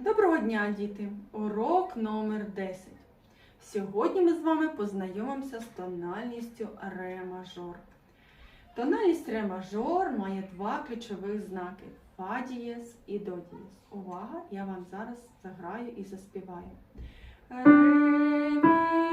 Доброго дня, діти! Урок номер 10. Сьогодні ми з вами познайомимося з тональністю ре мажор. Тональність ре мажор має два ключових знаки фа дієс і до дієс. Увага! Я вам зараз заграю і заспіваю. Ре,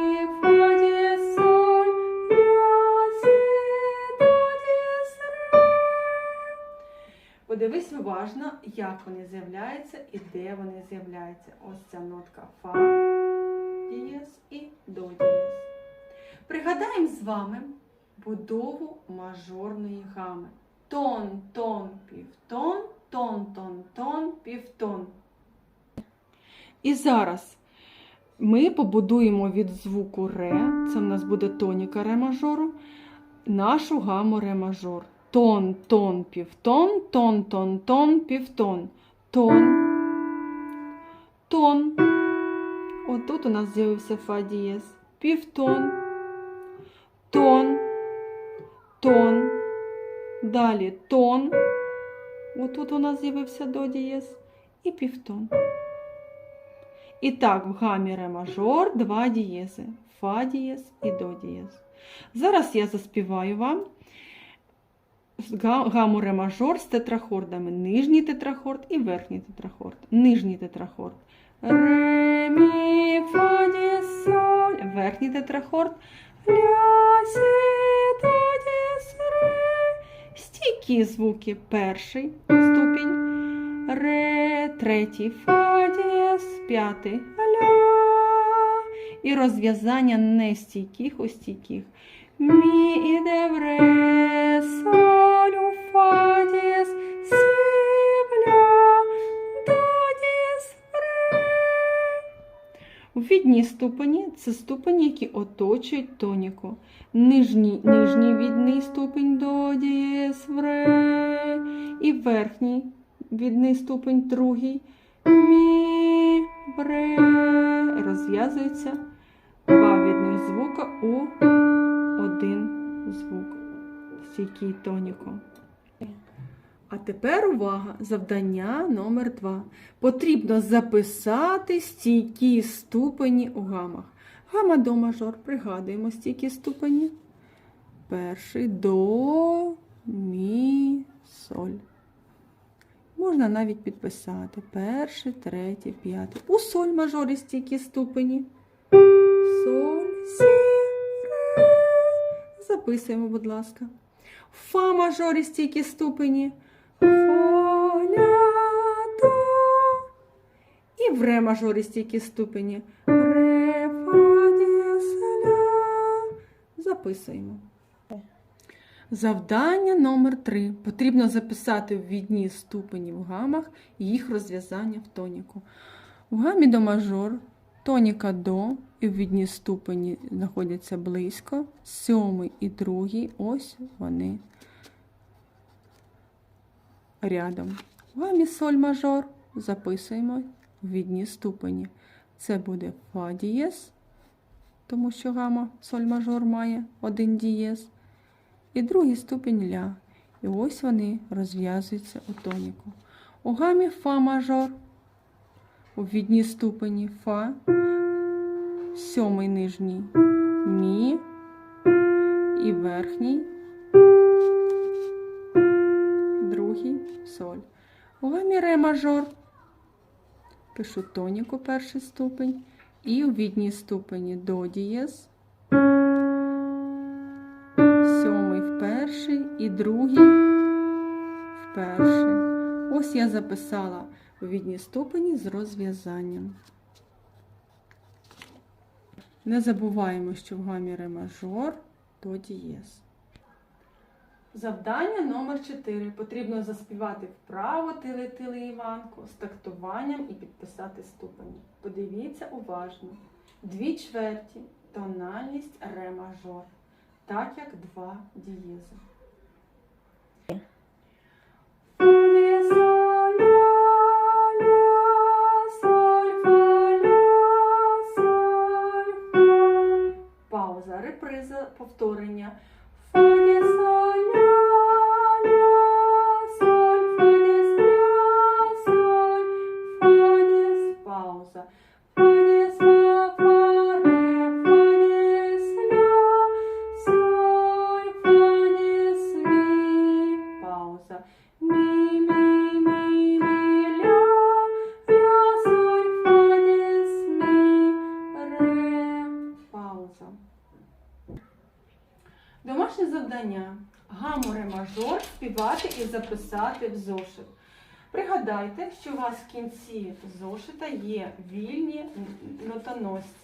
Подивись уважно, як вони з'являються і де вони з'являються. Ось ця нотка фа дієс і до дієс. Пригадаємо з вами будову мажорної гами. Тон, тон, півтон, тон, тон, тон, півтон. І зараз ми побудуємо від звуку ре, це в нас буде тоніка ре мажору, нашу гаму ре мажор. Тон, тон, півтон, тон, тон, тон, півтон. Тон, тон. Отут у нас з'явився фа дієс. Півтон, тон, тон. Далі тон. Отут у нас з'явився до дієс і півтон. І так, в гамі ре мажор два дієзи. Фа дієс і до дієс. Зараз я заспіваю вам га- Гаму ре мажор з тетрахордами. Нижній тетрахорд і верхній тетрахорд. Нижній тетрахорд. Ре, мі, фа, дієс, соль. Верхній тетрахорд. Ля, сі, до, дієс, ре. Стійкі звуки. Перший ступінь. Ре, третій, фа, дієс, п'ятий. Ля. І розв'язання нестійких у стійких. Мі іде в ре, У відній ступені це ступені, які оточують тоніку. Нижній, нижній відний ступень до дієс ре. І верхній відний ступень другий. Мі, в ре. Розв'язується два відних звука у один звук. Стійкий тоніку. А тепер увага! Завдання номер два. Потрібно записати стійкі ступені у гамах. Гама до мажор. Пригадуємо стійкі ступені. Перший до, мі, соль. Можна навіть підписати. Перший, третій, п'ятий. У соль мажорі стійкі ступені. Соль, сі, ре. Записуємо, будь ласка. Фа мажорі стійкі ступені. Фа, ля, до. І в ре мажорі стійкі ступені. Ре, фа, дієс, ля. Записуємо. Завдання номер 3 Потрібно записати ввідні ступені в гамах і їх розв'язання в тоніку. В гамі до мажор тоніка до і ввідні ступені знаходяться близько. Сьомий і другий, ось вони рядом. В гамі соль мажор записуємо ввідні ступені. Це буде фа дієс, тому що гама соль мажор має один дієс. І другий ступінь ля. І ось вони розв'язуються у тоніку. У гамі фа мажор. У відній ступені фа, сьомий нижній мі і верхній, другий соль. У гамі ре мажор. Пишу тоніку перший ступень. І у відній ступені до дієс. Сьомий в перший і другий в перший. Ось я записала у відній ступені з розв'язанням. Не забуваємо, що в гамі ре мажор до дієс. Завдання номер 4. Потрібно заспівати вправо тили-тили Іванку з тактуванням і підписати ступені. Подивіться уважно. Дві чверті, тональність ре мажор, так як два дієзи. Пауза, реприза, повторення. Пауза. Ля, завдання гаму ре мажор співати і записати в зошит. Пригадайте, що у вас в кінці зошита є вільні нотоносці.